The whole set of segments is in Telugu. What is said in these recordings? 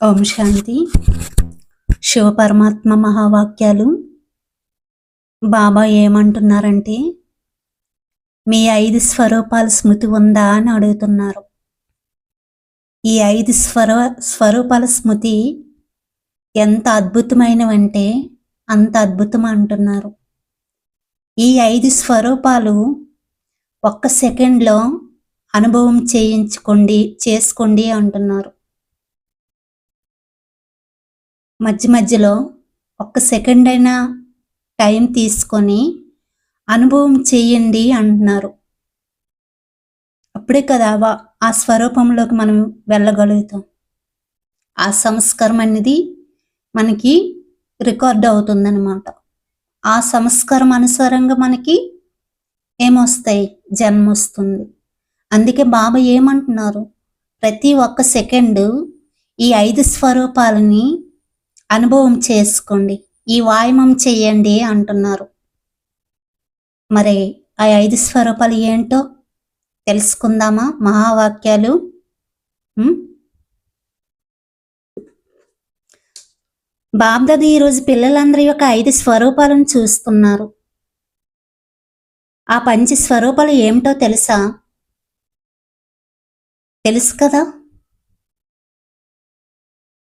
ఓం శాంతి. శివపరమాత్మ మహావాక్యాలు. బాబా ఏమంటున్నారంటే మీ ఐదు స్వరూపాల స్మృతి ఉందా? అని అడుగుతున్నారు. ఈ ఐదు స్వర స్వరూపాల స్మృతి ఎంత అద్భుతమైనవంటే అంత అద్భుతం అంటున్నారు. ఈ ఐదు స్వరూపాలు ఒక్క సెకండ్లో అనుభవం చేయించుకోండి చేసుకోండి అంటున్నారు. మధ్య మధ్యలో ఒక్క సెకండ్ అయినా టైం తీసుకొని అనుభవం చేయండి అంటున్నారు. అప్పుడే కదా వా- ఆ స్వరూపంలోకి మనం వెళ్ళగలుగుతాం. ఆ సంస్కారం అనేది మనకి రికార్డ్ అవుతుందన్నమాట. ఆ సంస్కారం అనుసారంగా మనకి ఏమొస్తాయి? జన్మ వస్తుంది. అందుకే బాబా ఏమంటున్నారు? ప్రతి ఒక్క సెకండ్ ఈ ఐదు స్వరూపాలని అనుభవం చేసుకోండి. ఈ వాయమం చెయ్యండి అంటున్నారు. మరి ఆ ఐదు స్వరూపాలు ఏంటో తెలుసుకుందామా? మహావాక్యాలు. ఉం? బాబ్దాది ఈరోజు పిల్లలందరి యొక్క ఐదు స్వరూపాలను చూస్తున్నారు. ఆ పంచ స్వరూపాలు ఏమిటో తెలుసా? తెలుసు కదా?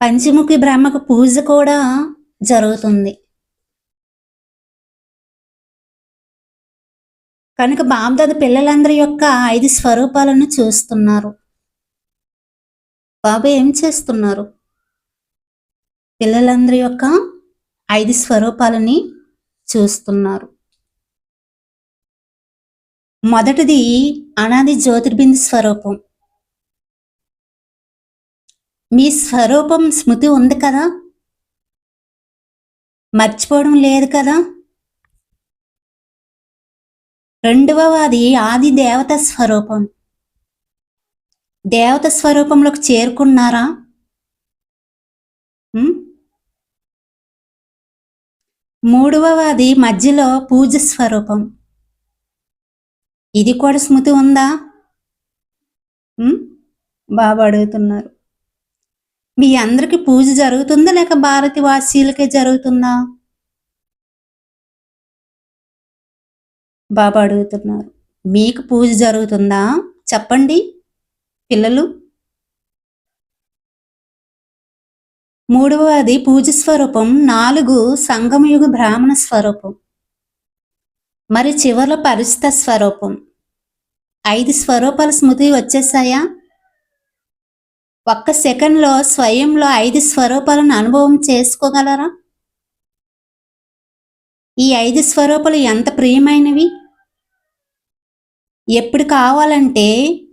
పంచముఖి బ్రహ్మకు పూజ కూడా జరుగుతుంది. కనుక బాబ్దాద పిల్లలందరి యొక్క ఐదు స్వరూపాలను చూస్తున్నారు. బాబు ఏం చేస్తున్నారు? పిల్లలందరి యొక్క ఐదు స్వరూపాలని చూస్తున్నారు. మొదటిది అనాది జ్యోతిర్బిందు స్వరూపం. మీ స్వరూపం స్మృతి ఉంది కదా? మర్చిపోవడం లేదు కదా? రెండవది ఆది దేవత స్వరూపం. దేవత స్వరూపంలోకి చేరుకున్నారా? మూడవది మధ్యలో పూజ స్వరూపం. ఇది కూడా స్మృతి ఉందా? బాబు అడుగుతున్నారు. మీ అందరికి పూజ జరుగుతుందా లేక భారతి వాసీలకే జరుగుతుందా? బాబా అడుగుతున్నారు. మీకు పూజ జరుగుతుందా? చెప్పండి. పిల్లలు. మూడవది పూజ స్వరూపం. నాలుగు సంగమయుగ బ్రాహ్మణ స్వరూపం. మరి చివరిలో పరిస్థిత స్వరూపం. ఐదు స్వరూపాల స్మృతి వచ్చేసాయా? ఒక్క సెకండ్లో స్వయంలో ఐదు స్వరూపాలను అనుభవం చేసుకోగలరా? ఈ ఐదు స్వరూపాలు ఎంత ప్రియమైనవి? ఎప్పుడు కావాలంటే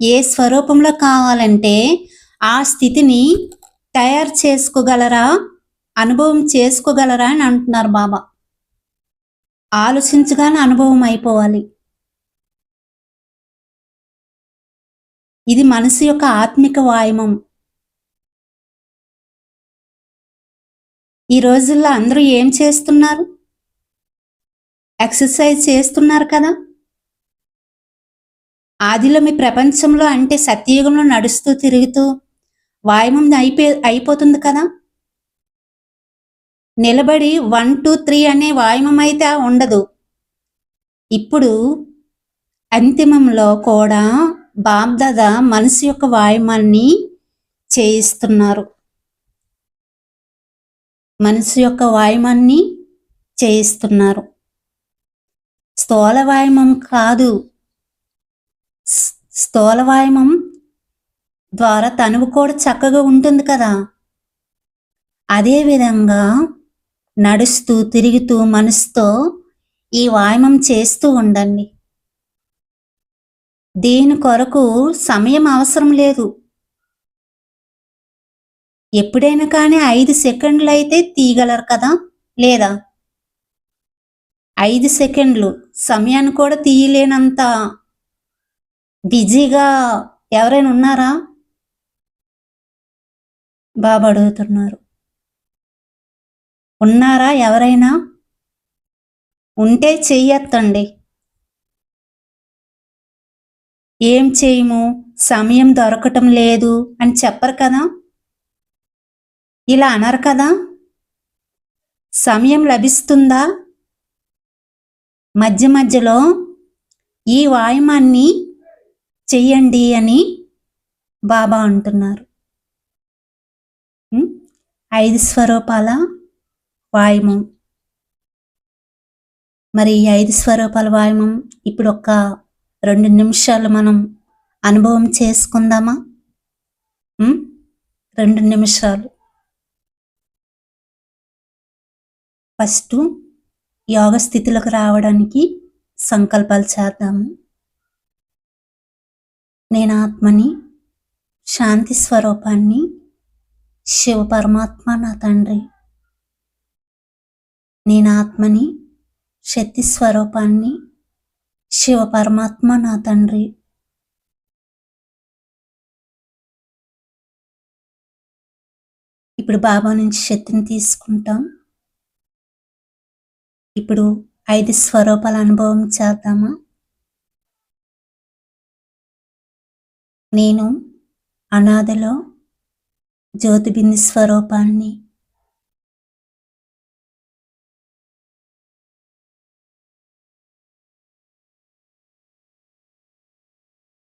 ఏ స్వరూపంలో కావాలంటే ఆ స్థితిని తయారు చేసుకోగలరా? అనుభవం చేసుకోగలరా అని అంటున్నారు బాబా. ఆలోచించగానే అనుభవం అయిపోవాలి. ఇది మనసు యొక్క ఆత్మిక వాయుమం. ఈ రోజుల్లో అందరూ ఏం చేస్తున్నారు? ఎక్సర్సైజ్ చేస్తున్నారు కదా? ఆదిలో మీ ప్రపంచంలో అంటే సత్యయుగంలో నడుస్తూ తిరుగుతూ వాయుమం అయిపో అయిపోతుంది కదా? నిలబడి వన్ టూ త్రీ అనే వాయుమం అయితే ఉండదు. ఇప్పుడు అంతిమంలో కూడా బాబ్దాద మనసు యొక్క వాయుమాన్ని చేయిస్తున్నారు. మనసు యొక్క వాయమాన్ని చేయిస్తున్నారు. స్థూల వాయమం కాదు. స్థూల వాయమం ద్వారా తనువు కూడా చక్కగా ఉంటుంది కదా. అదే విధంగా నడుస్తూ తిరుగుతూ మనసుతో ఈ వాయమం చేస్తూ ఉండండి. దీని కొరకు సమయం అవసరం లేదు. ఎప్పుడైనా కానీ ఐదు సెకండ్లు అయితే తీయగలరు కదా? లేదా? ఐదు సెకండ్లు. సమయాన్ని కూడా తీయలేనంత బిజీగా ఎవరైనా ఉన్నారా? బాబు అడుగుతున్నారు. ఉన్నారా ఎవరైనా? ఉంటే చెయ్యొత్తండి. ఏం చేయము? సమయం దొరకటం లేదు అని చెప్పరు కదా? ఇలా అనరు కదా? సమయం లభిస్తుందా? మధ్య మధ్యలో ఈ వాయుమాన్ని చెయ్యండి అని బాబా అంటున్నారు. ఐదు స్వరూపాల వాయుమం. మరి ఈ ఐదు స్వరూపాల వాయుమం ఇప్పుడు ఒక రెండు నిమిషాలు మనం అనుభవం చేసుకుందామా? రెండు నిమిషాలు. ఫస్ట్ యోగ స్థితిలోకి రావడానికి సంకల్పాలు చేద్దాము. నేను ఆత్మని శాంతి స్వరూపాన్ని శివ పరమాత్మ నా తండ్రి. నేను ఆత్మని శక్తి స్వరూపాన్ని శివ పరమాత్మ నా తండ్రి. ఇప్పుడు బాబా నుంచి శక్తిని తీసుకుంటాం. ఇప్పుడు ఐదు స్వరూపాల అనుభవం చేద్దామా? నేను అనాథలో జ్యోతిబిందు స్వరూపాన్ని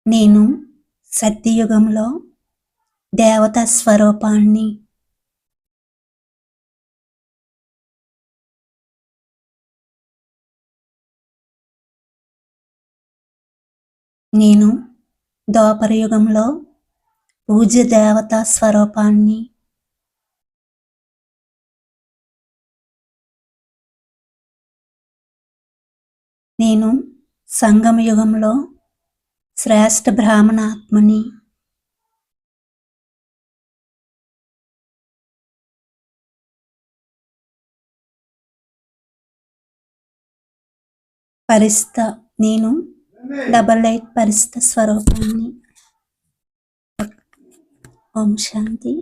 నేను సత్యయుగంలో దేవతా స్వరూపాన్ని నేను ద్వాపరయుగంలో పూజ్య దేవతా స్వరూపాన్ని నేను సంగమయుగంలో శ్రేష్ఠ బ్రాహ్మణాత్మని పరిస్థ నేను డబల్ ఎయిట్ పరిస్థిత స్వరూపాన్ని. ఓం శాంతి.